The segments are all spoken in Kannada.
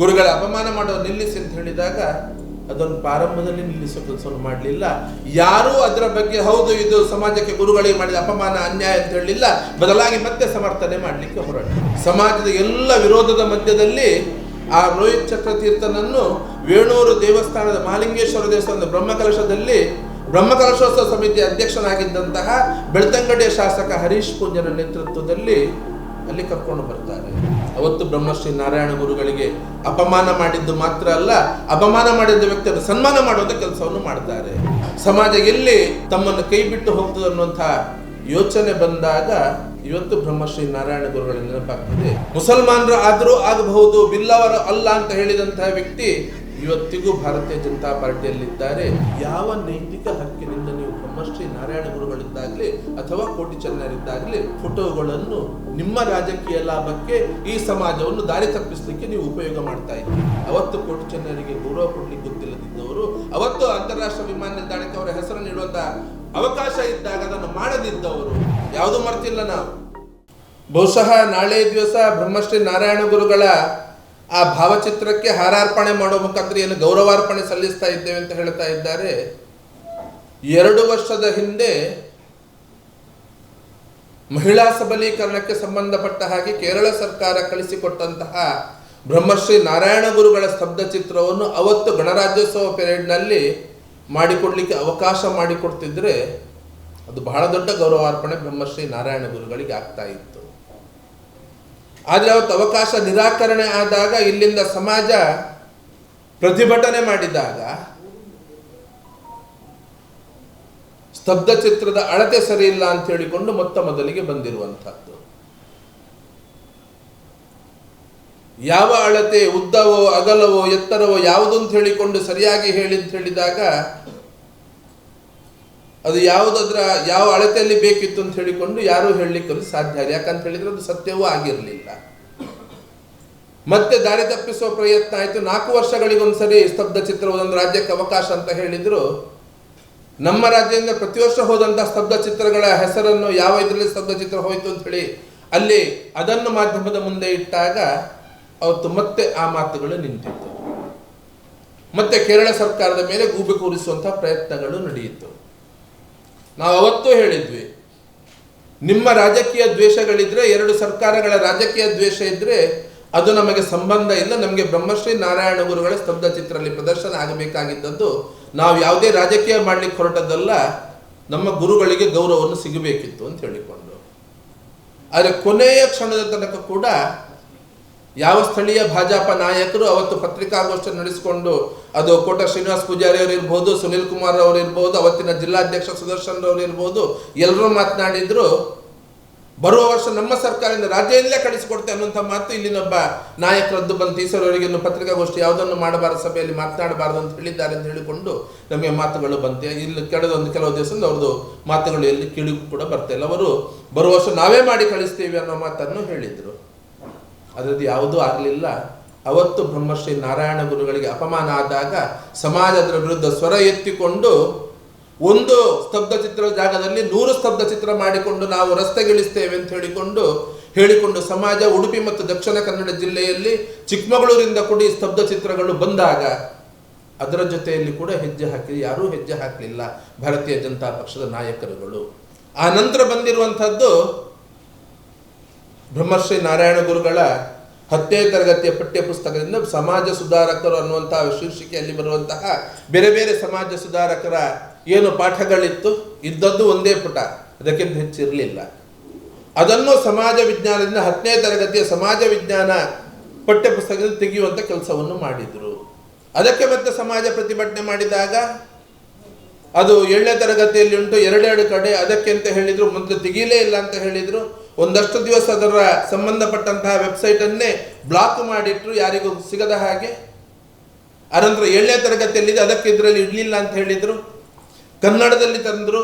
ಗುರುಗಳ ಅಪಮಾನ ಮಾಡೋದು ನಿಲ್ಲಿಸಿ ಅಂತ ಹೇಳಿದಾಗ ಅದನ್ನು ಪ್ರಾರಂಭದಲ್ಲಿ ನಿಲ್ಲಿಸೋ ಕೆಲಸವನ್ನು ಮಾಡಲಿಲ್ಲ. ಯಾರೂ ಅದರ ಬಗ್ಗೆ ಹೌದು, ಇದು ಸಮಾಜಕ್ಕೆ ಗುರುಗಳಿಗೆ ಮಾಡಿದ ಅಪಮಾನ, ಅನ್ಯಾಯ ಅಂತ ಹೇಳಲಿಲ್ಲ. ಬದಲಾಗಿ ಮತ್ತೆ ಸಮರ್ಥನೆ ಮಾಡಲಿಕ್ಕೆ ಹೊರಟ. ಸಮಾಜದ ಎಲ್ಲ ವಿರೋಧದ ಮಧ್ಯದಲ್ಲಿ ಆ ರೋಹಿತ್ ಚಕ್ರತೀರ್ಥನನ್ನು ವೇಣೂರು ದೇವಸ್ಥಾನದ ಮಹಾಲಿಂಗೇಶ್ವರ ದೇವಸ್ಥಾನದ ಬ್ರಹ್ಮಕಲಶದಲ್ಲಿ ಬ್ರಹ್ಮಕಲಶೋತ್ಸವ ಸಮಿತಿ ಅಧ್ಯಕ್ಷನಾಗಿದ್ದಂತಹ ಬೆಳ್ತಂಗಡಿಯ ಶಾಸಕ ಹರೀಶ್ ಪೂಜನ ನೇತೃತ್ವದಲ್ಲಿ ಅಲ್ಲಿ ಕರ್ಕೊಂಡು ಬರ್ತಾರೆ. ಅವತ್ತು ಬ್ರಹ್ಮಶ್ರೀ ನಾರಾಯಣ ಗುರುಗಳಿಗೆ ಅಪಮಾನ ಮಾಡಿದ್ದು ಮಾತ್ರ ಅಲ್ಲ, ಅಪಮಾನ ಮಾಡಿದ ವ್ಯಕ್ತಿಯನ್ನು ಸನ್ಮಾನ ಮಾಡುವಂತ ಕೆಲಸವನ್ನು ಮಾಡ್ತಾರೆ. ಸಮಾಜ ಎಲ್ಲಿ ತಮ್ಮನ್ನು ಕೈ ಬಿಟ್ಟು ಹೋಗ್ತದೆ ಅನ್ನುವಂಥ ಯೋಚನೆ ಬಂದಾಗ ಇವತ್ತು ಬ್ರಹ್ಮಶ್ರೀ ನಾರಾಯಣ ಗುರುಗಳ ನೆನಪಾಗ್ತದೆ. ಮುಸಲ್ಮಾನರು ಆದರೂ ಆಗಬಹುದು, ಬಿಲ್ಲವರು ಅಲ್ಲ ಅಂತ ಹೇಳಿದಂತಹ ವ್ಯಕ್ತಿ ಇವತ್ತಿಗೂ ಭಾರತೀಯ ಜನತಾ ಪಾರ್ಟಿಯಲ್ಲಿದ್ದಾರೆ. ಯಾವ ನೈತಿಕ ಹಕ್ಕಿನಿಂದ ಬ್ರಹ್ಮಶ್ರೀ ನಾರಾಯಣ ಗುರುಗಳಿದ್ದಾಗಲಿ ಅಥವಾ ಕೋಟಿ ಚೆನ್ನರಿದ್ದಾಗಲಿ ಫೋಟೋಗಳನ್ನು ನಿಮ್ಮ ರಾಜಕೀಯ ಲಾಭಕ್ಕೆ ಈ ಸಮಾಜವನ್ನು ದಾರಿ ತಪ್ಪಿಸಲಿಕ್ಕೆ ನೀವು ಉಪಯೋಗ ಮಾಡ್ತಾ ಇದ್ದೀರಿ. ಅವತ್ತು ಕೋಟಿ ಚೆನ್ನರಿಗೆ ಗೌರವ ಕೊಡ್ಲಿಕ್ಕೆ ಗೊತ್ತಿಲ್ಲದಿದ್ದವರು, ಅವತ್ತು ಅಂತಾರಾಷ್ಟ್ರೀಯ ವಿಮಾನ ನಿಲ್ದಾಣಕ್ಕೆ ಅವರ ಹೆಸರು ನೀಡುವಂತ ಅವಕಾಶ ಇದ್ದಾಗ ಅದನ್ನು ಮಾಡದಿದ್ದವರು, ಯಾವುದು ಮರ್ತಿಲ್ಲ ನಾವು. ಬಹುಶಃ ನಾಳೆ ದಿವಸ ಬ್ರಹ್ಮಶ್ರೀ ನಾರಾಯಣ ಗುರುಗಳ ಆ ಭಾವಚಿತ್ರಕ್ಕೆ ಹಾರಾರ್ಪಣೆ ಮಾಡುವ ಮುಖಾಂತರ ಏನು ಗೌರವಾರ್ಪಣೆ ಸಲ್ಲಿಸ್ತಾ ಇದ್ದೇವೆ ಅಂತ ಹೇಳ್ತಾ ಇದ್ದಾರೆ. ಎರಡು ವರ್ಷದ ಹಿಂದೆ ಮಹಿಳಾ ಸಬಲೀಕರಣಕ್ಕೆ ಸಂಬಂಧಪಟ್ಟ ಹಾಗೆ ಕೇರಳ ಸರ್ಕಾರ ಕಳಿಸಿಕೊಟ್ಟಂತಹ ಬ್ರಹ್ಮಶ್ರೀ ನಾರಾಯಣ ಗುರುಗಳ ಸ್ತಬ್ಧ ಚಿತ್ರವನ್ನು ಅವತ್ತು ಗಣರಾಜ್ಯೋತ್ಸವ ಪೆರೇಡ್ನಲ್ಲಿ ಮಾಡಿಕೊಡ್ಲಿಕ್ಕೆ ಅವಕಾಶ ಮಾಡಿಕೊಡ್ತಿದ್ರೆ ಅದು ಬಹಳ ದೊಡ್ಡ ಗೌರವಾರ್ಪಣೆ ಬ್ರಹ್ಮಶ್ರೀ ನಾರಾಯಣ ಗುರುಗಳಿಗೆ ಆಗ್ತಾ ಇತ್ತು. ಆದರೆ ಅವತ್ತು ಅವಕಾಶ ನಿರಾಕರಣೆ ಆದಾಗ ಇಲ್ಲಿಂದ ಸಮಾಜ ಪ್ರತಿಭಟನೆ ಮಾಡಿದಾಗ ಸ್ತಬ್ಧ ಚಿತ್ರದ ಅಳತೆ ಸರಿ ಇಲ್ಲ ಅಂತ ಹೇಳಿಕೊಂಡು ಮೊತ್ತ ಮೊದಲಿಗೆ ಬಂದಿರುವಂತಹದ್ದು ಯಾವ ಅಳತೆ ಉದ್ದವೋ ಅಗಲವೋ ಎತ್ತರವೋ ಯಾವುದು ಅಂತ ಹೇಳಿಕೊಂಡು ಸರಿಯಾಗಿ ಹೇಳಿ ಅಂತ ಹೇಳಿದಾಗ ಅದು ಯಾವುದದ್ರ ಯಾವ ಅಳತೆಯಲ್ಲಿ ಬೇಕಿತ್ತು ಅಂತ ಹೇಳಿಕೊಂಡು ಯಾರೂ ಹೇಳಲಿಕ್ಕೆ ಸಾಧ್ಯ ಇಲ್ಲ. ಯಾಕಂತ ಹೇಳಿದ್ರೆ ಅದು ಸತ್ಯವೂ ಆಗಿರಲಿಲ್ಲ. ಮತ್ತೆ ದಾರಿ ತಪ್ಪಿಸುವ ಪ್ರಯತ್ನ ಆಯಿತು. ನಾಲ್ಕು ವರ್ಷಗಳಿಗೊಂದ್ಸರಿ ಸ್ತಬ್ಧ ಒಂದೊಂದು ರಾಜ್ಯಕ್ಕೆ ಅವಕಾಶ ಅಂತ ಹೇಳಿದ್ರು. ನಮ್ಮ ರಾಜ್ಯದಿಂದ ಪ್ರತಿ ವರ್ಷ ಹೋದಂತಹ ಸ್ತಬ್ಧ ಚಿತ್ರಗಳ ಹೆಸರನ್ನು ಯಾವ ಇದರಲ್ಲಿ ಸ್ತಬ್ಧ ಚಿತ್ರ ಹೋಯಿತು ಅಂತ ಹೇಳಿ ಅಲ್ಲಿ ಅದನ್ನು ಮಾಧ್ಯಮದ ಮುಂದೆ ಇಟ್ಟಾಗ ಅವತ್ತು ಮತ್ತೆ ಆ ಮಾತುಗಳು ನಿಂತಿತ್ತು. ಮತ್ತೆ ಕೇರಳ ಸರ್ಕಾರದ ಮೇಲೆ ಗೂಬೆ ಕೂರಿಸುವಂತಹ ಪ್ರಯತ್ನಗಳು ನಡೆಯಿತು. ನಾವು ಅವತ್ತು ಹೇಳಿದ್ವಿ, ನಿಮ್ಮ ರಾಜಕೀಯ ದ್ವೇಷಗಳಿದ್ರೆ ಎರಡು ಸರ್ಕಾರಗಳ ರಾಜಕೀಯ ದ್ವೇಷ ಇದ್ರೆ ಅದು ನಮಗೆ ಸಂಬಂಧ ಇಲ್ಲ. ನಮಗೆ ಬ್ರಹ್ಮಶ್ರೀ ನಾರಾಯಣ ಗುರುಗಳ ಸ್ತಬ್ಧ ಚಿತ್ರದಲ್ಲಿ ಪ್ರದರ್ಶನ ಆಗಬೇಕಾಗಿದ್ದದ್ದು. ನಾವು ಯಾವುದೇ ರಾಜಕೀಯ ಮಾಡಲಿಕ್ಕೆ ಹೊರಟದ್ದಲ್ಲ, ನಮ್ಮ ಗುರುಗಳಿಗೆ ಗೌರವವನ್ನು ಸಿಗಬೇಕಿತ್ತು ಅಂತ ಹೇಳಿಕೊಂಡು ಆದರೆ ಕೊನೆಯ ಕ್ಷಣದ ತನಕ ಕೂಡ ಯಾವ ಸ್ಥಳೀಯ ಭಾಜಪ ನಾಯಕರು ಅವತ್ತು ಪತ್ರಿಕಾಗೋಷ್ಠಿ ನಡೆಸಿಕೊಂಡು, ಅದು ಕೋಟ ಶ್ರೀನಿವಾಸ್ ಪೂಜಾರಿ ಅವರು ಇರ್ಬೋದು, ಸುನಿಲ್ ಕುಮಾರ್ ಅವರು ಇರ್ಬೋದು, ಅವತ್ತಿನ ಜಿಲ್ಲಾಧ್ಯಕ್ಷ ಸುದರ್ಶನ್ ಅವರು ಇರ್ಬೋದು ಎಲ್ಲರೂ ಮಾತನಾಡಿದ್ರು. ಬರುವ ವರ್ಷ ನಮ್ಮ ಸರ್ಕಾರದಿಂದ ರಾಜ್ಯದಲ್ಲೇ ಕಳಿಸಿಕೊಡ್ತೆ ಅನ್ನುವಂಥ ಮಾತು ಇಲ್ಲಿನೊಬ್ಬ ನಾಯಕರದ್ದು ಬಂತು ಈಶ್ವರವರಿಗೆ ಪತ್ರಿಕಾಗೋಷ್ಠಿ ಯಾವುದನ್ನು ಮಾಡಬಾರದು ಸಭೆಯಲ್ಲಿ ಮಾತನಾಡಬಾರದು ಅಂತ ಹೇಳಿದ್ದಾರೆ ಅಂತ ಹೇಳಿಕೊಂಡು ನಮಗೆ ಮಾತುಗಳು ಬಂತೆ ಇಲ್ಲಿ ಕೆಳದ ಒಂದು ಕೆಲವು ದಿವಸದಿಂದ ಅವ್ರದ್ದು ಮಾತುಗಳು ಎಲ್ಲಿ ಕೇಳಿ ಕೂಡ ಬರ್ತಾ ಇಲ್ಲ. ಅವರು ಬರುವ ವರ್ಷ ನಾವೇ ಮಾಡಿ ಕಳಿಸ್ತೀವಿ ಅನ್ನೋ ಮಾತನ್ನು ಹೇಳಿದರು. ಅದರದ್ದು ಯಾವುದೂ ಆಗಲಿಲ್ಲ. ಅವತ್ತು ಬ್ರಹ್ಮಶ್ರೀ ನಾರಾಯಣ ಗುರುಗಳಿಗೆ ಅಪಮಾನ ಆದಾಗ ಸಮಾಜದ ವಿರುದ್ಧ ಸ್ವರ ಎತ್ತಿಕೊಂಡು ಒಂದು ಸ್ತಬ್ಧ ಚಿತ್ರ ಜಾಗದಲ್ಲಿ ನೂರು ಸ್ತಬ್ಧ ಚಿತ್ರ ಮಾಡಿಕೊಂಡು ನಾವು ರಸ್ತೆಗಿಳಿಸ್ತೇವೆ ಅಂತ ಹೇಳಿಕೊಂಡು ಹೇಳಿಕೊಂಡು ಸಮಾಜ, ಉಡುಪಿ ಮತ್ತು ದಕ್ಷಿಣ ಕನ್ನಡ ಜಿಲ್ಲೆಯಲ್ಲಿ ಚಿಕ್ಕಮಗಳೂರಿಂದ ಕೂಡ ಸ್ತಬ್ಧ ಚಿತ್ರಗಳು ಬಂದಾಗ ಅದರ ಜೊತೆಯಲ್ಲಿ ಕೂಡ ಹೆಜ್ಜೆ ಹಾಕಿ, ಯಾರೂ ಹೆಜ್ಜೆ ಹಾಕಲಿಲ್ಲ ಭಾರತೀಯ ಜನತಾ ಪಕ್ಷದ ನಾಯಕರುಗಳು. ಆ ನಂತರ ಬಂದಿರುವಂಥದ್ದು ಬ್ರಹ್ಮಶ್ರೀ ನಾರಾಯಣ ಗುರುಗಳ ಹತ್ತನೇ ತರಗತಿಯ ಪಠ್ಯ ಪುಸ್ತಕದಿಂದ ಸಮಾಜ ಸುಧಾರಕರು ಅನ್ನುವಂತಹ ಶೀರ್ಷಿಕೆಯಲ್ಲಿ ಬರುವಂತಹ ಬೇರೆ ಬೇರೆ ಸಮಾಜ ಸುಧಾರಕರ ಏನು ಪಾಠಗಳಿತ್ತು? ಇದ್ದದ್ದು ಒಂದೇ ಪುಟ. ಅದಕ್ಕಿಂತ ಹೆಚ್ಚಿರಲಿಲ್ಲ. ಅದನ್ನು ಸಮಾಜ ವಿಜ್ಞಾನದಿಂದ ಹತ್ತನೇ ತರಗತಿಯ ಸಮಾಜ ವಿಜ್ಞಾನ ಪಠ್ಯಪುಸ್ತಕದಲ್ಲಿ ತೆಗೆಯುವಂಥ ಕೆಲಸವನ್ನು ಮಾಡಿದರು. ಅದಕ್ಕೆ ಮತ್ತೆ ಸಮಾಜ ಪ್ರತಿಭಟನೆ ಮಾಡಿದಾಗ ಅದು ಏಳನೇ ತರಗತಿಯಲ್ಲಿ ಉಂಟು, ಎರಡೆರಡು ಕಡೆ ಅದಕ್ಕೆ ಅಂತ ಹೇಳಿದ್ರು ಮೊದಲು ತೆಗೀಲೇ ಇಲ್ಲ ಅಂತ ಹೇಳಿದ್ರು. ಒಂದಷ್ಟು ದಿವಸ ಅದರ ಸಂಬಂಧಪಟ್ಟಂತಹ ವೆಬ್ಸೈಟನ್ನೇ ಬ್ಲಾಕ್ ಮಾಡಿಟ್ರು, ಯಾರಿಗೂ ಸಿಗದ ಹಾಗೆ. ಅನಂತರ ಏಳನೇ ತರಗತಿಯಲ್ಲಿದೆ, ಅದಕ್ಕೆ ಇದರಲ್ಲಿ ಇರಲಿಲ್ಲ ಅಂತ ಹೇಳಿದ್ರು. ಕನ್ನಡದಲ್ಲಿ ತಂದರು,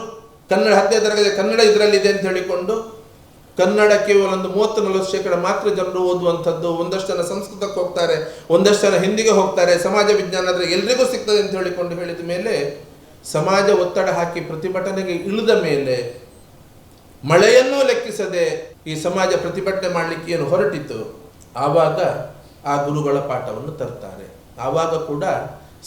ಕನ್ನಡ ಹತ್ತನೇ ತರಗತಿ ಕನ್ನಡ ಇದರಲ್ಲಿದೆ ಅಂತ ಹೇಳಿಕೊಂಡು ಕನ್ನಡ ಕೇವಲ ಒಂದು ಮೂವತ್ತು ನಲವತ್ತು ಶೇಕಡ ಮಾತ್ರ ಜನರು ಓದುವಂಥದ್ದು, ಒಂದಷ್ಟು ಜನ ಸಂಸ್ಕೃತಕ್ಕೆ ಹೋಗ್ತಾರೆ, ಒಂದಷ್ಟು ಜನ ಹಿಂದಿಗೆ ಹೋಗ್ತಾರೆ, ಸಮಾಜ ವಿಜ್ಞಾನ ಆದರೆ ಎಲ್ರಿಗೂ ಸಿಗ್ತದೆ ಅಂತ ಹೇಳಿಕೊಂಡು ಹೇಳಿದ ಮೇಲೆ ಸಮಾಜ ಒತ್ತಡ ಹಾಕಿ ಪ್ರತಿಭಟನೆಗೆ ಇಳಿದ ಮೇಲೆ ಮಳೆಯನ್ನೂ ಲೆಕ್ಕಿಸದೆ ಈ ಸಮಾಜ ಪ್ರತಿಭಟನೆ ಮಾಡಲಿಕ್ಕೆ ಏನು ಹೊರಟಿತು ಆವಾಗ ಆ ಗುರುಗಳ ಪಾಠವನ್ನು ತರ್ತಾರೆ. ಆವಾಗ ಕೂಡ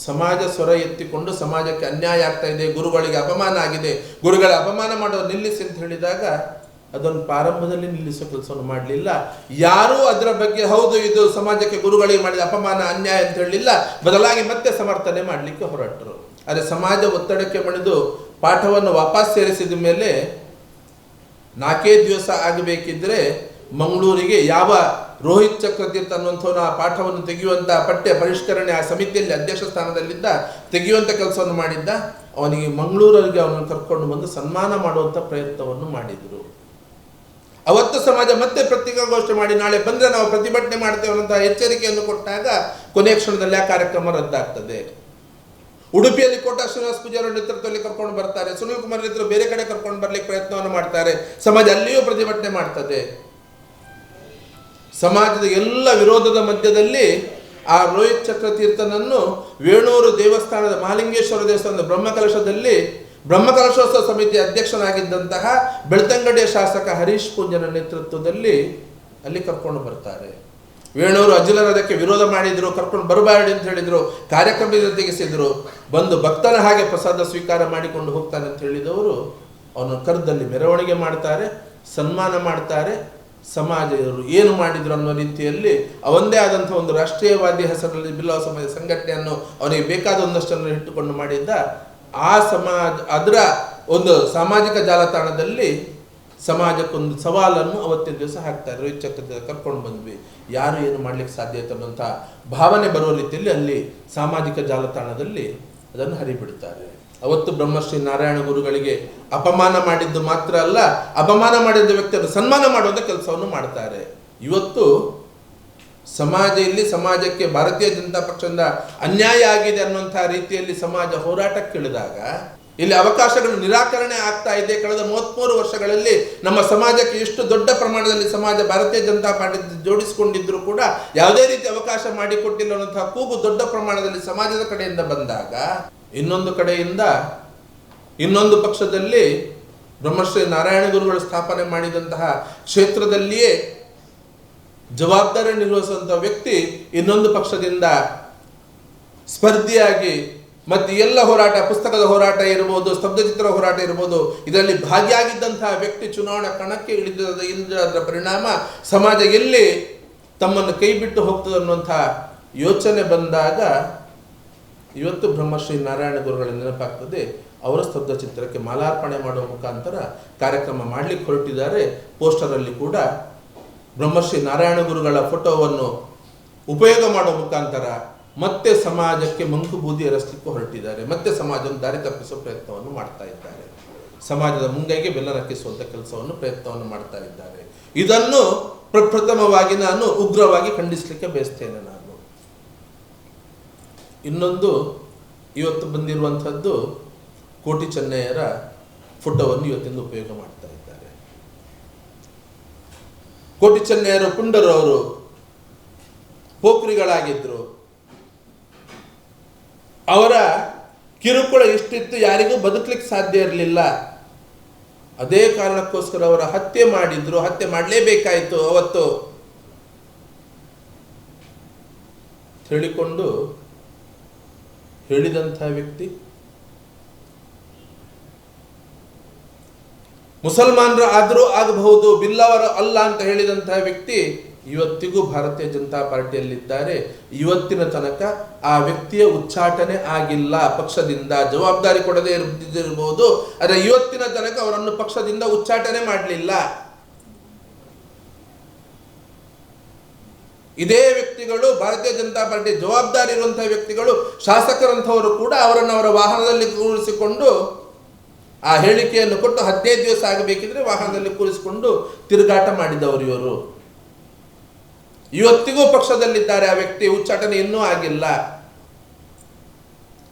ಸಮಾಜ ಸ್ವರ ಎತ್ತಿಕೊಂಡು ಸಮಾಜಕ್ಕೆ ಅನ್ಯಾಯ ಆಗ್ತಾ ಇದೆ, ಗುರುಗಳಿಗೆ ಅಪಮಾನ ಆಗಿದೆ, ಗುರುಗಳ ಅಪಮಾನ ಮಾಡೋ ನಿಲ್ಲಿಸಿ ಅಂತ ಹೇಳಿದಾಗ ಅದನ್ನು ಪ್ರಾರಂಭದಲ್ಲಿ ನಿಲ್ಲಿಸೋ ಕೆಲಸವನ್ನು ಮಾಡಲಿಲ್ಲ. ಯಾರೂ ಅದರ ಬಗ್ಗೆ ಹೌದು, ಇದು ಸಮಾಜಕ್ಕೆ ಗುರುಗಳಿಗೆ ಮಾಡಿದ ಅಪಮಾನ, ಅನ್ಯಾಯ ಅಂತ ಹೇಳಲಿಲ್ಲ. ಬದಲಾಗಿ ಮತ್ತೆ ಸಮರ್ಥನೆ ಮಾಡಲಿಕ್ಕೆ ಹೊರಟರು. ಆದರೆ ಸಮಾಜ ಒತ್ತಡಕ್ಕೆ ಮಣಿದು ಪಾಠವನ್ನು ವಾಪಸ್ ಸೇರಿಸಿದ ಮೇಲೆ ನಾಲ್ಕೇ ದಿವಸ ಆಗಬೇಕಿದ್ರೆ ಮಂಗಳೂರಿಗೆ ಯಾವ ರೋಹಿತ್ ಚಕ್ರತೀರ್ಥ ಅನ್ನುವಂಥವನು ಆ ಪಾಠವನ್ನು ತೆಗೆಯುವಂಥ ಪಠ್ಯ ಪರಿಷ್ಕರಣೆ ಆ ಸಮಿತಿಯಲ್ಲಿ ಅಧ್ಯಕ್ಷ ಸ್ಥಾನದಲ್ಲಿದ್ದ ತೆಗೆಯುವಂಥ ಕೆಲಸವನ್ನು ಮಾಡಿದ್ದ, ಅವನಿಗೆ ಮಂಗಳೂರಿಗೆ ಅವನನ್ನು ಕರ್ಕೊಂಡು ಬಂದು ಸನ್ಮಾನ ಮಾಡುವಂಥ ಪ್ರಯತ್ನವನ್ನು ಮಾಡಿದರು. ಅವತ್ತು ಸಮಾಜ ಮತ್ತೆ ಪತ್ರಿಕಾಗೋಷ್ಠಿ ಮಾಡಿ, ನಾಳೆ ಬಂದರೆ ನಾವು ಪ್ರತಿಭಟನೆ ಮಾಡ್ತೇವೆ ಅನ್ನೋಂಥ ಎಚ್ಚರಿಕೆಯನ್ನು ಕೊಟ್ಟಾಗ ಕೊನೆಯ ಕ್ಷಣದಲ್ಲಿ ಆ ಕಾರ್ಯಕ್ರಮ ರದ್ದಾಗ್ತದೆ. ಉಡುಪಿಯಲ್ಲಿ ಕೋಟಾ ಶ್ರೀನಿವಾಸ ಪೂಜಾರ ನೇತೃತ್ವದಲ್ಲಿ ಕರ್ಕೊಂಡು ಬರ್ತಾರೆ. ಸುನಿಲ್ ಕುಮಾರ್ ನೇತೃತ್ವ ಬೇರೆ ಕಡೆ ಕರ್ಕೊಂಡು ಬರ್ಲಿಕ್ಕೆ ಪ್ರಯತ್ನವನ್ನು ಮಾಡ್ತಾರೆ. ಸಮಾಜ ಅಲ್ಲಿಯೂ ಪ್ರತಿಭಟನೆ ಮಾಡ್ತದೆ. ಸಮಾಜದ ಎಲ್ಲ ವಿರೋಧದ ಮಧ್ಯದಲ್ಲಿ ಆ ರೋಹಿತ್ ಚಕ್ರತೀರ್ಥನನ್ನು ವೇಣೂರು ದೇವಸ್ಥಾನದ ಮಹಾಲಿಂಗೇಶ್ವರ ದೇವಸ್ಥಾನದ ಬ್ರಹ್ಮಕಲಶದಲ್ಲಿ, ಬ್ರಹ್ಮಕಲಶೋತ್ಸವ ಸಮಿತಿ ಅಧ್ಯಕ್ಷನಾಗಿದ್ದಂತಹ ಬೆಳ್ತಂಗಡಿಯ ಶಾಸಕ ಹರೀಶ್ ಪೂಂಜನ ನೇತೃತ್ವದಲ್ಲಿ ಅಲ್ಲಿ ಕರ್ಕೊಂಡು ಬರ್ತಾರೆ. ವೇಣೂರು ಅಜಿಲರು ಅದಕ್ಕೆ ವಿರೋಧ ಮಾಡಿದ್ರು, ಕರ್ಕೊಂಡು ಬರಬಾರಡಿ ಅಂತ ಹೇಳಿದ್ರು ಕಾರ್ಯಕ್ರಮದಿಂದ ತೆಗೆಸಿದ್ರು ಬಂದು ಭಕ್ತನ ಹಾಗೆ ಪ್ರಸಾದ ಸ್ವೀಕಾರ ಮಾಡಿಕೊಂಡು ಹೋಗ್ತಾನೆ ಅಂತ ಹೇಳಿದವರು ಅವನು ಕರ್ದಲ್ಲಿ ಮೆರವಣಿಗೆ ಮಾಡ್ತಾರೆ, ಸನ್ಮಾನ ಮಾಡ್ತಾರೆ ಸಮಾಜದವರು ಏನು ಮಾಡಿದ್ರು ಅನ್ನೋ ರೀತಿಯಲ್ಲಿ ಅವಂದೇ ಆದಂಥ ಒಂದು ರಾಷ್ಟ್ರೀಯವಾದಿ ಹೆಸರಲ್ಲಿ ಬಿಲ್ಲವ ಸಮಾಜ ಸಂಘಟನೆಯನ್ನು ಅವನಿಗೆ ಬೇಕಾದ ಒಂದಷ್ಟನ್ನು ಇಟ್ಟುಕೊಂಡು ಮಾಡಿದ್ದ, ಆ ಸಮಾಜ, ಅದರ ಒಂದು ಸಾಮಾಜಿಕ ಜಾಲತಾಣದಲ್ಲಿ ಸಮಾಜಕ್ಕೊಂದು ಸವಾಲನ್ನು ಅವತ್ತಿನ ದಿವಸ ಹಾಕ್ತಾ ಇದ್ರು. ಚಕ್ರದಿಂದ ಕರ್ಕೊಂಡು ಬಂದ್ವಿ. ಯಾರು ಏನು ಮಾಡ್ಲಿಕ್ಕೆ ಸಾಧ್ಯ ಭಾವನೆ ಬರುವ ರೀತಿಯಲ್ಲಿ ಅಲ್ಲಿ ಸಾಮಾಜಿಕ ಜಾಲತಾಣದಲ್ಲಿ ಅದನ್ನು ಹರಿಬಿಡ್ತಾರೆ. ಅವತ್ತು ಬ್ರಹ್ಮಶ್ರೀ ನಾರಾಯಣ ಗುರುಗಳಿಗೆ ಅಪಮಾನ ಮಾಡಿದ್ದು ಮಾತ್ರ ಅಲ್ಲ, ಅಪಮಾನ ಮಾಡಿದ ವ್ಯಕ್ತಿಯನ್ನು ಸನ್ಮಾನ ಮಾಡುವಂಥ ಕೆಲಸವನ್ನು ಮಾಡ್ತಾರೆ. ಇವತ್ತು ಸಮಾಜ ಇಲ್ಲಿ ಸಮಾಜಕ್ಕೆ ಭಾರತೀಯ ಜನತಾ ಪಕ್ಷದಿಂದ ಅನ್ಯಾಯ ಆಗಿದೆ ಅನ್ನುವಂಥ ರೀತಿಯಲ್ಲಿ ಸಮಾಜ ಹೋರಾಟಕ್ಕಿಳಿದಾಗ, ಇಲ್ಲಿ ಅವಕಾಶಗಳು ನಿರಾಕರಣೆ ಆಗ್ತಾ ಇದೆ. ಕಳೆದ ಮೂವತ್ಮೂರು ವರ್ಷಗಳಲ್ಲಿ ನಮ್ಮ ಸಮಾಜಕ್ಕೆ ಎಷ್ಟು ದೊಡ್ಡ ಪ್ರಮಾಣದಲ್ಲಿ ಸಮಾಜ ಭಾರತೀಯ ಜನತಾ ಪಾರ್ಟಿ ಜೋಡಿಸಿಕೊಂಡಿದ್ರು ಕೂಡ ಯಾವುದೇ ರೀತಿ ಅವಕಾಶ ಮಾಡಿಕೊಟ್ಟಿಲ್ಲ ಅನ್ನುವಂತಹ ಕೂಗು ದೊಡ್ಡ ಪ್ರಮಾಣದಲ್ಲಿ ಸಮಾಜದ ಕಡೆಯಿಂದ ಬಂದಾಗ ಇನ್ನೊಂದು ಕಡೆಯಿಂದ ಇನ್ನೊಂದು ಪಕ್ಷದಲ್ಲಿ ಬ್ರಹ್ಮಶ್ರೀ ನಾರಾಯಣ ಗುರುಗಳು ಸ್ಥಾಪನೆ ಮಾಡಿದಂತಹ ಕ್ಷೇತ್ರದಲ್ಲಿಯೇ ಜವಾಬ್ದಾರಿ ನಿರ್ವಹಿಸುವಂತಹ ವ್ಯಕ್ತಿ ಇನ್ನೊಂದು ಪಕ್ಷದಿಂದ ಸ್ಪರ್ಧಿಯಾಗಿ ಮತ್ತೆ ಎಲ್ಲ ಹೋರಾಟ, ಪುಸ್ತಕದ ಹೋರಾಟ ಇರ್ಬೋದು, ಸ್ತಬ್ಧಚಿತ್ರ ಹೋರಾಟ ಇರ್ಬೋದು, ಇದರಲ್ಲಿ ಭಾಗಿಯಾಗಿದ್ದಂತಹ ವ್ಯಕ್ತಿ ಚುನಾವಣಾ ಕಣಕ್ಕೆ ಇಳಿದ ಅದರ ಪರಿಣಾಮ ಸಮಾಜ ಎಲ್ಲಿ ತಮ್ಮನ್ನು ಕೈ ಬಿಟ್ಟು ಹೋಗ್ತದೆ ಅನ್ನುವಂಥ ಯೋಚನೆ ಬಂದಾಗ ಇವತ್ತು ಬ್ರಹ್ಮಶ್ರೀ ನಾರಾಯಣ ಗುರುಗಳ ನೆನಪಾಗ್ತದೆ, ಅವರ ಸ್ತಬ್ಧ ಚಿತ್ರಕ್ಕೆ ಮಾಲಾರ್ಪಣೆ ಮಾಡುವ ಮುಖಾಂತರ ಕಾರ್ಯಕ್ರಮ ಮಾಡಲಿಕ್ಕೆ ಹೊರಟಿದ್ದಾರೆ. ಪೋಸ್ಟರಲ್ಲಿ ಕೂಡ ಬ್ರಹ್ಮಶ್ರೀ ನಾರಾಯಣ ಗುರುಗಳ ಫೋಟೋವನ್ನು ಉಪಯೋಗ ಮಾಡುವ ಮುಖಾಂತರ ಮತ್ತೆ ಸಮಾಜಕ್ಕೆ ಮಂಕು ಬೂದಿ ಎರಸ್ಲಿಕ್ಕೆ ಹೊರಟಿದ್ದಾರೆ. ಮತ್ತೆ ಸಮಾಜವನ್ನು ದಾರಿ ತಪ್ಪಿಸುವ ಪ್ರಯತ್ನವನ್ನು ಮಾಡ್ತಾ ಇದ್ದಾರೆ. ಸಮಾಜದ ಮುಂಗೈಗೆ ಬೆಲ್ಲ ರಕ್ಕಿಸುವಂತ ಕೆಲಸವನ್ನು, ಪ್ರಯತ್ನವನ್ನು ಮಾಡ್ತಾ ಇದ್ದಾರೆ. ಇದನ್ನು ಪ್ರಪ್ರಥಮವಾಗಿ ನಾನು ಉಗ್ರವಾಗಿ ಖಂಡಿಸಲಿಕ್ಕೆ ಬಯಸ್ತೇನೆ ನಾನು. ಇನ್ನೊಂದು ಇವತ್ತು ಬಂದಿರುವಂಥದ್ದು ಕೋಟಿ ಚೆನ್ನಯ್ಯರ ಫೋಟೋವನ್ನು ಇವತ್ತಿಂದ ಉಪಯೋಗ ಮಾಡ್ತಾ ಇದ್ದಾರೆ. ಕೋಟಿ ಚೆನ್ನಯ್ಯರ ಅವರು ಪೋಖ್ರಿಗಳಾಗಿದ್ರು. ಅವರ ಕಿರುಕುಳ ಎಷ್ಟಿತ್ತು ಯಾರಿಗೂ ಬದುಕಲಿಕ್ಕೆ ಸಾಧ್ಯ ಇರಲಿಲ್ಲ. ಅದೇ ಕಾರಣಕ್ಕೋಸ್ಕರ ಅವರ ಹತ್ಯೆ ಮಾಡಿದ್ರು. ಹತ್ಯೆ ಮಾಡಲೇಬೇಕಾಯಿತು ಅವತ್ತು. ಹೇಳಿಕೊಂಡು ಹೇಳಿದಂಥ ವ್ಯಕ್ತಿ? ಮುಸಲ್ಮಾನರು ಆದರೂ ಆಗಬಹುದು, ಬಿಲ್ಲವರು ಅಲ್ಲ ಅಂತ ಹೇಳಿದಂತಹ ವ್ಯಕ್ತಿ ಇವತ್ತಿಗೂ ಭಾರತೀಯ ಜನತಾ ಪಾರ್ಟಿಯಲ್ಲಿದ್ದಾರೆ. ಇವತ್ತಿನ ತನಕ ಆ ವ್ಯಕ್ತಿಯ ಉಚ್ಚಾಟನೆ ಆಗಿಲ್ಲ. ಪಕ್ಷದಿಂದ ಜವಾಬ್ದಾರಿ ಕೊಡದೇ ಇರಬಹುದು ಆದರೆ ಇವತ್ತಿನ ತನಕ ಅವರನ್ನು ಪಕ್ಷದಿಂದ ಉಚ್ಚಾಟನೆ ಮಾಡಲಿಲ್ಲ. ಇದೇ ವ್ಯಕ್ತಿಗಳು, ಭಾರತೀಯ ಜನತಾ ಪಾರ್ಟಿ ಜವಾಬ್ದಾರಿ ಇರುವಂತಹ ವ್ಯಕ್ತಿಗಳು, ಶಾಸಕರಂಥವರು ಕೂಡ ಅವರನ್ನು ಅವರ ವಾಹನದಲ್ಲಿ ಕೂರಿಸಿಕೊಂಡು ಆ ಹೇಳಿಕೆಯನ್ನು ಕೊಟ್ಟು ಹದಿನೈದು ದಿವಸ ಆಗಬೇಕಿದ್ರೆ ವಾಹನದಲ್ಲಿ ಕೂರಿಸಿಕೊಂಡು ತಿರುಗಾಟ ಮಾಡಿದವರು ಇವರು. ಇವತ್ತಿಗೂ ಪಕ್ಷದಲ್ಲಿದ್ದಾರೆ ಆ ವ್ಯಕ್ತಿ, ಉಚ್ಚಾಟನೆ ಇನ್ನೂ ಆಗಿಲ್ಲ.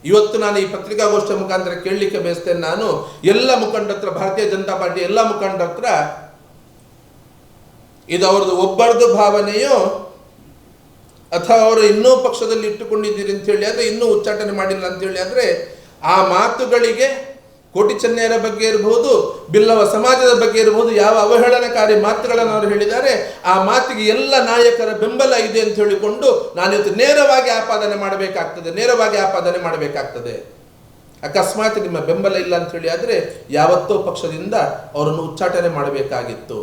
ಇವತ್ತು ನಾನು ಈ ಪತ್ರಿಕಾಗೋಷ್ಠಿಯ ಮುಖಾಂತರ ಕೇಳಲಿಕ್ಕೆ ಬಯಸ್ತೇನೆ. ನಾನು ಎಲ್ಲ ಮುಖಂಡತ್ರ ಭಾರತೀಯ ಜನತಾ ಪಾರ್ಟಿ ಎಲ್ಲ ಮುಖಂಡತ್ರ ಇದು ಅವ್ರದ್ದು ಒಬ್ಬರದು ಭಾವನೆಯೋ ಅಥವಾ ಅವರು ಇನ್ನೂ ಪಕ್ಷದಲ್ಲಿ ಇಟ್ಟುಕೊಂಡಿದ್ದೀರಿ ಅಂತ ಹೇಳಿ ಆದರೆ ಇನ್ನೂ ಉಚ್ಚಾಟನೆ ಮಾಡಿಲ್ಲ ಅಂತ ಹೇಳಿ ಆದರೆ ಆ ಮಾತುಗಳಿಗೆ ಕೋಟಿ ಚೆನ್ನೈಯರ ಬಗ್ಗೆ ಇರಬಹುದು, ಬಿಲ್ಲವ ಸಮಾಜದ ಬಗ್ಗೆ ಇರಬಹುದು, ಯಾವ ಅವಹೇಳನಕಾರಿ ಮಾತುಗಳನ್ನು ಅವರು ಹೇಳಿದ್ದಾರೆ, ಆ ಮಾತಿಗೆ ಎಲ್ಲ ನಾಯಕರ ಬೆಂಬಲ ಇದೆ ಅಂತ ಹೇಳಿಕೊಂಡು ನಾನಿವತ್ತು ನೇರವಾಗಿ ಆಪಾದನೆ ಮಾಡಬೇಕಾಗ್ತದೆ, ನೇರವಾಗಿ ಆಪಾದನೆ ಮಾಡಬೇಕಾಗ್ತದೆ. ಅಕಸ್ಮಾತ್ ನಿಮ್ಮ ಬೆಂಬಲ ಇಲ್ಲ ಅಂತ ಹೇಳಿ ಆದರೆ ಯಾವತ್ತೋ ಪಕ್ಷದಿಂದ ಅವರನ್ನು ಉಚ್ಚಾಟನೆ ಮಾಡಬೇಕಾಗಿತ್ತು.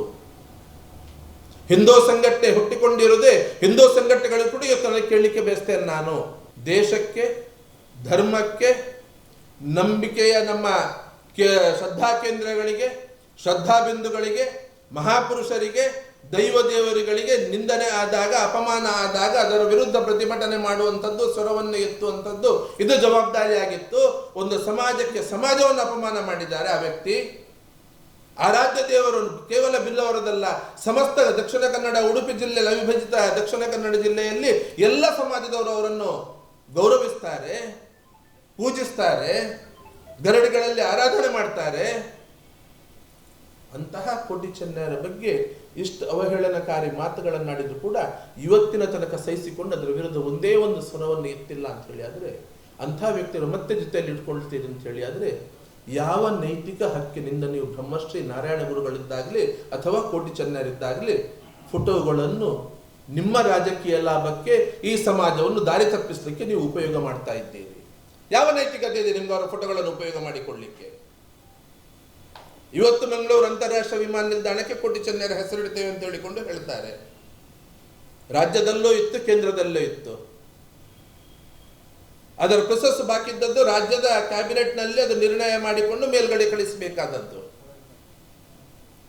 ಹಿಂದೂ ಸಂಘಟನೆ ಹುಟ್ಟಿಕೊಂಡಿರುವುದೇ ಹಿಂದೂ ಸಂಘಟನೆಗಳು ಕೂಡ ನನಗೆ ಕೇಳಲಿಕ್ಕೆ ಬಯಸ್ತೇನೆ ನಾನು. ದೇಶಕ್ಕೆ, ಧರ್ಮಕ್ಕೆ, ನಂಬಿಕೆಯ ನಮ್ಮ ಶ್ರದ್ಧಾ ಕೇಂದ್ರಗಳಿಗೆ, ಶ್ರದ್ಧಾ ಬಿಂದುಗಳಿಗೆ, ಮಹಾಪುರುಷರಿಗೆ, ದೈವ ದೇವರುಗಳಿಗೆ ನಿಂದನೆ ಆದಾಗ, ಅಪಮಾನ ಆದಾಗ ಅದರ ವಿರುದ್ಧ ಪ್ರತಿಭಟನೆ ಮಾಡುವಂಥದ್ದು, ಸ್ವರವನ್ನು ಎತ್ತುವಂಥದ್ದು, ಇದು ಜವಾಬ್ದಾರಿಯಾಗಿತ್ತು. ಒಂದು ಸಮಾಜಕ್ಕೆ ಸಮಾಜವನ್ನು ಅಪಮಾನ ಮಾಡಿದ್ದಾರೆ ಆ ವ್ಯಕ್ತಿ. ಆರಾಧ್ಯ ದೇವರು ಕೇವಲ ಬಿಲ್ಲವರದಲ್ಲ, ಸಮಸ್ತ ದಕ್ಷಿಣ ಕನ್ನಡ, ಉಡುಪಿ ಜಿಲ್ಲೆ ಅವಿಭಜಿತ ದಕ್ಷಿಣ ಕನ್ನಡ ಜಿಲ್ಲೆಯಲ್ಲಿ ಎಲ್ಲ ಸಮಾಜದವರು ಅವರನ್ನು ಗೌರವಿಸ್ತಾರೆ, ಪೂಜಿಸ್ತಾರೆ, ಗರಡಿಗಳಲ್ಲಿ ಆರಾಧನೆ ಮಾಡ್ತಾರೆ. ಅಂತಹ ಕೋಟಿ ಚೆನ್ನರ ಬಗ್ಗೆ ಇಷ್ಟು ಅವಹೇಳನಕಾರಿ ಮಾತುಗಳನ್ನಾಡಿದ್ರು ಕೂಡ ಇವತ್ತಿನ ತನಕ ಸಹಿಸಿಕೊಂಡು ಅದರ ವಿರುದ್ಧ ಒಂದೇ ಒಂದು ಸ್ವರವನ್ನು ಎತ್ತಿಲ್ಲ ಅಂತ ಹೇಳಿ ಆದರೆ ಅಂಥ ವ್ಯಕ್ತಿಗಳು ಮತ್ತೆ ಜೊತೆಯಲ್ಲಿ ಇಟ್ಕೊಳ್ತೀರಿ ಅಂತ ಹೇಳಿ ಆದ್ರೆ ಯಾವ ನೈತಿಕ ಹಕ್ಕಿನಿಂದ ನೀವು ಬ್ರಹ್ಮಶ್ರೀ ನಾರಾಯಣ ಗುರುಗಳಿದ್ದಾಗಲಿ ಅಥವಾ ಕೋಟಿ ಚೆನ್ನರಿದ್ದಾಗಲಿ ಫೋಟೋಗಳನ್ನು ನಿಮ್ಮ ರಾಜಕೀಯ ಲಾಭಕ್ಕೆ ಈ ಸಮಾಜವನ್ನು ದಾರಿ ತಪ್ಪಿಸಲಿಕ್ಕೆ ನೀವು ಉಪಯೋಗ ಮಾಡ್ತಾ ಇದ್ದೀರಿ. ಯಾವ ನೈತಿಕತೆ ಇದೆ ನಿಮ್ಗೆ ಅವರ ಫೋಟೋಗಳನ್ನು ಉಪಯೋಗ ಮಾಡಿಕೊಳ್ಳಿಕ್ಕೆ? ಇವತ್ತು ಮಂಗಳೂರು ಅಂತಾರಾಷ್ಟ್ರೀಯ ವಿಮಾನ ನಿಲ್ದಾಣಕ್ಕೆ ಕೋಟಿ ಚೆನ್ನೈರ ಹೆಸರಿಡ್ತೇವೆ ಅಂತ ಹೇಳಿಕೊಂಡು ಹೇಳ್ತಾರೆ. ರಾಜ್ಯದಲ್ಲೂ ಇತ್ತು, ಕೇಂದ್ರದಲ್ಲೂ ಇತ್ತು. ಅದರ ಪ್ರೊಸೆಸ್ ಬಾಕಿ ಇದ್ದದ್ದು ರಾಜ್ಯದ ಕ್ಯಾಬಿನೆಟ್ನಲ್ಲಿ ಅದು ನಿರ್ಣಯ ಮಾಡಿಕೊಂಡು ಮೇಲ್ಗಡೆ ಕಳಿಸಬೇಕಾದದ್ದು.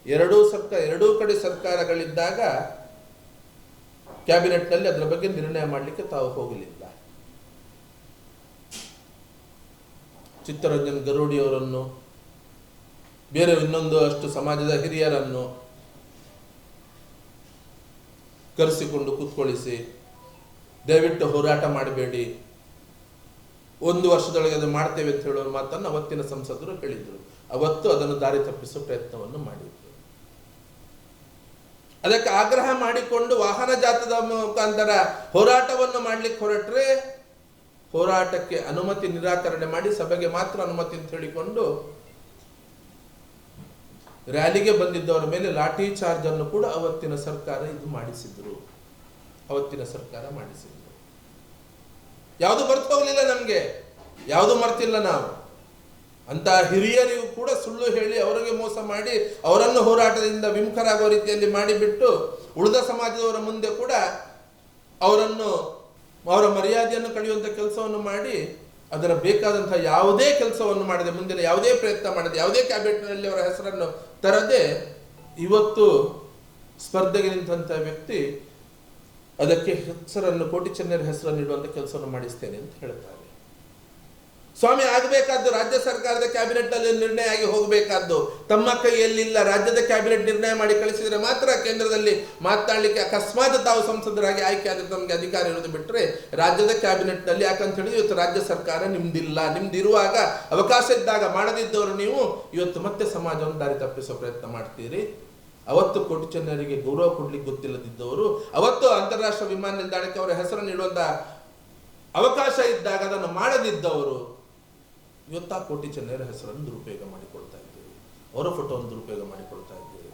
ಎರಡೂ ಸರ್ಕಾರ ಎರಡೂ ಕಡೆ ಸರ್ಕಾರಗಳಿದ್ದಾಗ ಕ್ಯಾಬಿನೆಟ್ನಲ್ಲಿ ಅದರ ಬಗ್ಗೆ ನಿರ್ಣಯ ಮಾಡಲಿಕ್ಕೆ ತಾವು ಹೋಗಲಿಲ್ಲ. ಚಿತ್ತರಂಜನ್ ಗರುಡಿಯವರನ್ನು ಬೇರೆ ಇನ್ನೊಂದು ಅಷ್ಟು ಸಮಾಜದ ಹಿರಿಯರನ್ನು ಕರೆಸಿಕೊಂಡು ಕೂತ್ಕೊಳಿಸಿ, ದಯವಿಟ್ಟು ಹೋರಾಟ ಮಾಡಬೇಡಿ. ಒಂದು ವರ್ಷದೊಳಗೆ ಅದು ಮಾಡ್ತೇವೆ ಅಂತ ಹೇಳುವ ಮಾತನ್ನು ಅವತ್ತಿನ ಸಂಸದರು ಹೇಳಿದರು. ಅವತ್ತು ಅದನ್ನು ದಾರಿ ತಪ್ಪಿಸುವ ಪ್ರಯತ್ನವನ್ನು ಮಾಡಿದ್ರು. ಅದಕ್ಕೆ ಆಗ್ರಹ ಮಾಡಿಕೊಂಡು ವಾಹನ ಜಾತದ ಮುಖಾಂತರ ಹೋರಾಟವನ್ನು ಮಾಡಲಿಕ್ಕೆ ಹೊರಟ್ರೆ ಹೋರಾಟಕ್ಕೆ ಅನುಮತಿ ನಿರಾಕರಣೆ ಮಾಡಿ ಸಭೆಗೆ ಮಾತ್ರ ಅನುಮತಿ ಅಂತ ಹೇಳಿಕೊಂಡು ರ್ಯಾಲಿಗೆ ಬಂದಿದ್ದವರ ಮೇಲೆ ಲಾಠಿ ಚಾರ್ಜ್ ಅನ್ನು ಕೂಡ ಅವತ್ತಿನ ಸರ್ಕಾರ ಇದು ಮಾಡಿಸಿದ್ರು. ಅವತ್ತಿನ ಸರ್ಕಾರ ಮಾಡಿಸಿದ್ರು. ಯಾವುದು ಮರ್ತು ಹೋಗಲಿಲ್ಲ ನಮಗೆ? ಯಾವುದು ಮರ್ತಿಲ್ಲ ನಾವು? ಅಂತ ಹಿರಿಯರಿಗೂ ಕೂಡ ಸುಳ್ಳು ಹೇಳಿ ಅವರಿಗೆ ಮೋಸ ಮಾಡಿ ಅವರನ್ನು ಹೋರಾಟದಿಂದ ವಿಮುಖರಾಗುವ ರೀತಿಯಲ್ಲಿ ಮಾಡಿಬಿಟ್ಟು ಉಳಿದ ಸಮಾಜದವರ ಮುಂದೆ ಕೂಡ ಅವರನ್ನು, ಅವರ ಮರ್ಯಾದೆಯನ್ನು ಕಳೆಯುವಂಥ ಕೆಲಸವನ್ನು ಮಾಡಿ ಅದರ ಬೇಕಾದಂತಹ ಯಾವುದೇ ಕೆಲಸವನ್ನು ಮಾಡದೆ, ಮುಂದಿನ ಯಾವುದೇ ಪ್ರಯತ್ನ ಮಾಡದೆ, ಯಾವುದೇ ಕ್ಯಾಬಿನೆಟ್ನಲ್ಲಿ ಅವರ ಹೆಸರನ್ನು ತರದೆ ಇವತ್ತು ಸ್ಪರ್ಧೆಗೆ ನಿಂತಹ ವ್ಯಕ್ತಿ ಅದಕ್ಕೆ ಹೆಸರನ್ನು ಕೋಟಿ ಚೆನ್ನೈರ ಹೆಸರನ್ನು ಇಡುವಂತ ಕೆಲಸವನ್ನು ಮಾಡಿಸ್ತೇನೆ ಅಂತ ಹೇಳ್ತಾರೆ. ಸ್ವಾಮಿ, ಆಗಬೇಕಾದ್ದು ರಾಜ್ಯ ಸರ್ಕಾರದ ಕ್ಯಾಬಿನೆಟ್ ಅಲ್ಲಿ ನಿರ್ಣಯ ಆಗಿ ಹೋಗಬೇಕಾದ್ದು. ತಮ್ಮ ಕೈಯಲ್ಲಿಲ್ಲ ರಾಜ್ಯದ ಕ್ಯಾಬಿನೆಟ್ ನಿರ್ಣಯ ಮಾಡಿ ಕಳಿಸಿದ್ರೆ ಮಾತ್ರ ಕೇಂದ್ರದಲ್ಲಿ ಮಾತನಾಡಲಿಕ್ಕೆ ಅಕಸ್ಮಾತ್ ತಾವು ಸಂಸದರಾಗಿ ಆಯ್ಕೆ ಆದರೆ ತಮಗೆ ಅಧಿಕಾರ ಇರೋದು ಬಿಟ್ಟರೆ ರಾಜ್ಯದ ಕ್ಯಾಬಿನೆಟ್ನಲ್ಲಿ ಯಾಕಂತ ಹೇಳಿದ್ರೆ ಇವತ್ತು ರಾಜ್ಯ ಸರ್ಕಾರ ನಿಮ್ದಿಲ್ಲ. ನಿಮ್ದಿರುವಾಗ ಅವಕಾಶ ಇದ್ದಾಗ ಮಾಡದಿದ್ದವರು ನೀವು ಇವತ್ತು ಮತ್ತೆ ಸಮಾಜವನ್ನು ದಾರಿ ತಪ್ಪಿಸೋ ಪ್ರಯತ್ನ ಮಾಡ್ತೀರಿ. ಅವತ್ತು ಕೋಟಿ ಚೆನ್ನರಿಗೆ ಗೌರವ ಕೊಡ್ಲಿಕ್ಕೆ ಗೊತ್ತಿಲ್ಲದಿದ್ದವರು, ಅವತ್ತು ಅಂತಾರಾಷ್ಟ್ರೀಯ ವಿಮಾನ ನಿಲ್ದಾಣಕ್ಕೆ ಅವರ ಹೆಸರನ್ನು ಇಡುವಂತ ಅವಕಾಶ ಇದ್ದಾಗ ಅದನ್ನು ಮಾಡದಿದ್ದವರು, ಇವತ್ತ ಕೋಟಿ ಹೆಸರನ್ನು ದುರುಪಯೋಗ ಮಾಡಿಕೊಳ್ತಾ ಇದ್ದೀರಿ. ಅವರ ಫೋಟೋವನ್ನು ದುರುಪಯೋಗ ಮಾಡಿಕೊಳ್ತಾ ಇದ್ದೀರಿ.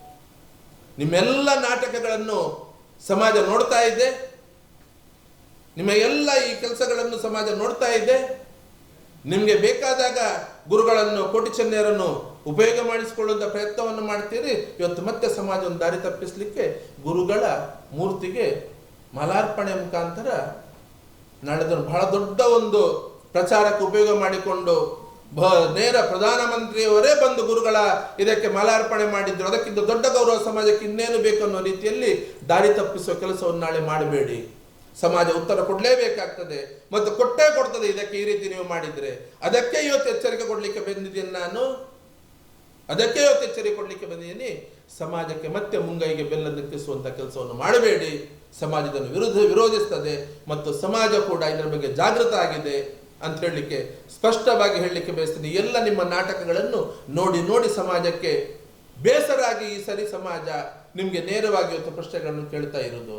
ನಿಮ್ಮೆಲ್ಲ ನಾಟಕಗಳನ್ನು ಸಮಾಜ ನೋಡ್ತಾ ಇದೆ. ನಿಮ್ಮ ಎಲ್ಲ ಈ ಕೆಲಸಗಳನ್ನು ಸಮಾಜ ನೋಡ್ತಾ ಇದೆ. ನಿಮಗೆ ಬೇಕಾದಾಗ ಗುರುಗಳನ್ನು, ಕೋಟಿ ಉಪಯೋಗ ಮಾಡಿಸಿಕೊಳ್ಳುವಂಥ ಪ್ರಯತ್ನವನ್ನು ಮಾಡ್ತೀರಿ. ಇವತ್ತು ಮತ್ತೆ ಸಮಾಜವನ್ನು ದಾರಿ ತಪ್ಪಿಸಲಿಕ್ಕೆ ಗುರುಗಳ ಮೂರ್ತಿಗೆ ಮಲಾರ್ಪಣೆ ಮುಖಾಂತರ ನಾಳೆದ ಬಹಳ ದೊಡ್ಡ ಒಂದು ಪ್ರಚಾರಕ್ಕೆ ಉಪಯೋಗ ಮಾಡಿಕೊಂಡು ಬ ನೇರ ಪ್ರಧಾನಮಂತ್ರಿಯವರೇ ಬಂದು ಗುರುಗಳ ಇದಕ್ಕೆ ಮಾಲಾರ್ಪಣೆ ಮಾಡಿದ್ರು. ಅದಕ್ಕಿಂತ ದೊಡ್ಡ ಗೌರವ ಸಮಾಜಕ್ಕೆ ಇನ್ನೇನು ಬೇಕು ಅನ್ನೋ ರೀತಿಯಲ್ಲಿ ದಾರಿ ತಪ್ಪಿಸುವ ಕೆಲಸವನ್ನು ನಾಳೆ ಮಾಡಬೇಡಿ. ಸಮಾಜ ಉತ್ತರ ಕೊಡಲೇಬೇಕಾಗ್ತದೆ. ಮತ್ತು ಕೊಟ್ಟೇ ಕೊಡ್ತದೆ. ಇದಕ್ಕೆ ಈ ರೀತಿ ನೀವು ಮಾಡಿದ್ರೆ. ಅದಕ್ಕೆ ಇವತ್ತು ಎಚ್ಚರಿಕೆ ಕೊಡ್ಲಿಕ್ಕೆ ಬಂದಿದ್ದೀನಿ ನಾನು. ಅದಕ್ಕೆ ಇವತ್ತು ಎಚ್ಚರಿಕೊಡ್ಲಿಕ್ಕೆ ಬಂದಿದ್ದೀನಿ. ಸಮಾಜಕ್ಕೆ ಮತ್ತೆ ಮುಂಗೈಗೆ ಬೆಲ್ಲ ಕೆಲಸವನ್ನು ಮಾಡಬೇಡಿ. ಸಮಾಜದ ವಿರುದ್ಧ ವಿರೋಧಿಸ್ತದೆ ಮತ್ತು ಸಮಾಜ ಕೂಡ ಇದರ ಬಗ್ಗೆ ಜಾಗೃತ ಆಗಿದೆ ಅಂತ ಹೇಳಲಿಕ್ಕೆ, ಸ್ಪಷ್ಟವಾಗಿ ಹೇಳಲಿಕ್ಕೆ ಬಯಸ್ತೀನಿ. ಎಲ್ಲ ನಿಮ್ಮ ನಾಟಕಗಳನ್ನು ನೋಡಿ ನೋಡಿ ಸಮಾಜಕ್ಕೆ ಬೇಸರಾಗಿ ಈ ಸರಿ ಸಮಾಜ ನಿಮಗೆ ನೇರವಾಗಿ ಇವತ್ತು ಪ್ರಶ್ನೆಗಳನ್ನು ಕೇಳ್ತಾ ಇರೋದು.